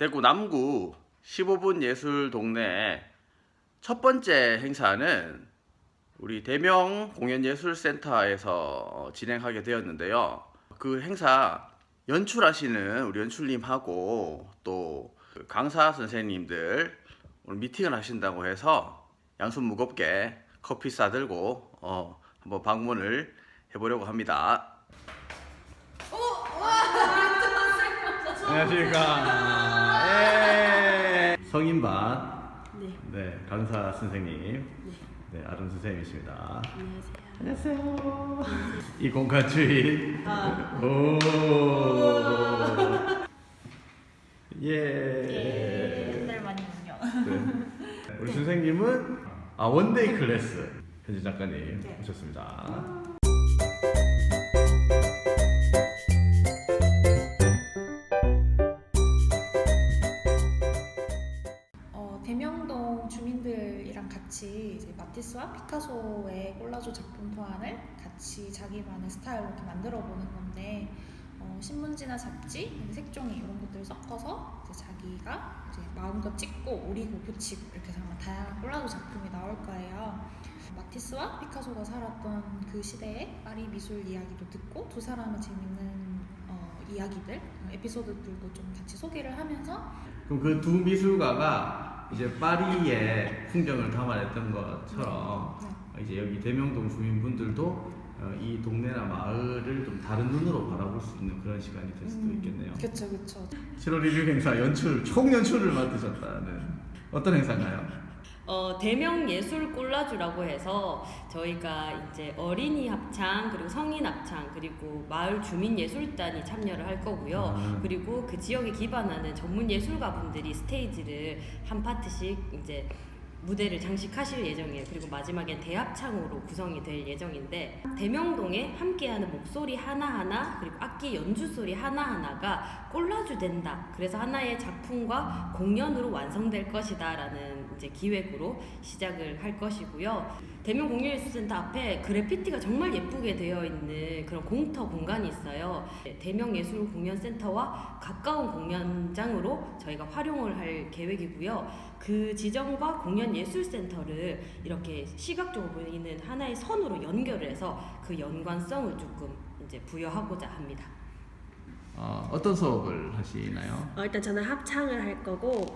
대구 남구 15분 예술 동네 첫 번째 행사는 우리 대명 공연예술센터에서 진행하게 되었는데요. 그 행사 연출하시는 우리 연출님하고 또그 강사 선생님들 오늘 미팅을 하신다고 해서 양손 무겁게 커피 싸들고 어, 한번 방문을 해보려고 합니다. 안녕하십니까. 예. 성인 반 네. 네 강사 선생님 네 아름 선생님이십니다. 안녕하세요. 안녕하세요. 이 공간 주인. 아. 오. 예. 예, 옛날 많이군요. 네. 우리 선생님은 아 원데이 클래스 현지 작가님 네. 오셨습니다. 어, 같이 이제 마티스와 피카소의 콜라주 작품 토안을 같이 자기만의 스타일로 이렇게 만들어 보는 건데 어, 신문지나 잡지, 색종이 이런 것들을 섞어서 이제 자기가 이제 마음껏 찍고 오리고 붙이고 이렇게 아마 다양한 콜라주 작품이 나올 거예요. 마티스와 피카소가 살았던 그 시대의 파리 미술 이야기도 듣고 두 사람의 재밌는 어, 이야기들, 어, 에피소드들도 좀 같이 소개를 하면서 그럼 그 두 미술가가 이제 파리의 풍경을 담아냈던 것처럼 네. 이제 여기 대명동 주민분들도 어, 이 동네나 마을을 좀 다른 눈으로 바라볼 수 있는 그런 시간이 될 수도 있겠네요. 그쵸 그쵸 7월 1일 행사 연출 총 연출을 맡으셨다는 어떤 행사인가요? 어, 대명 예술 콜라주라고 해서 저희가 이제 어린이 합창 그리고 성인 합창 그리고 마을 주민 예술단이 참여를 할 거고요. 아. 그리고 그 지역에 기반하는 전문 예술가 분들이 스테이지를 한 파트씩 이제 무대를 장식하실 예정이에요. 그리고 마지막엔 대합창으로 구성이 될 예정인데 대명동에 함께하는 목소리 하나하나 그리고 악기 연주 소리 하나하나가 콜라주 된다. 그래서 하나의 작품과 공연으로 완성될 것이다라는 이제 기획으로 시작을 할 것이고요. 대명 공연예술센터 앞에 그래피티가 정말 예쁘게 되어 있는 그런 공터 공간이 있어요. 대명 예술 공연센터와 가까운 공연장으로 저희가 활용을 할 계획이고요. 그 지점과 공연 예술센터를 이렇게 시각적으로 보이는 하나의 선으로 연결을 해서 그 연관성을 조금 이제 부여하고자 합니다. 어, 어떤 수업을 하시나요? 어, 일단 저는 합창을 할 거고,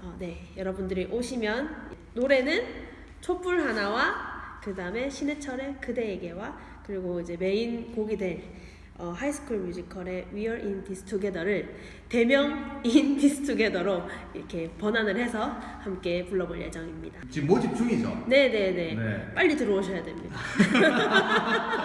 어, 네 여러분들이 오시면 노래는 촛불 하나와 그 다음에 신해철의 그대에게와 그리고 이제 메인 곡이 될 어, 하이스쿨 뮤지컬의 We Are In This Together를 대명 In This Together로 이렇게 번안을 해서 함께 불러볼 예정입니다. 지금 모집 중이죠? 네네네. 네. 빨리 들어오셔야 됩니다. 네,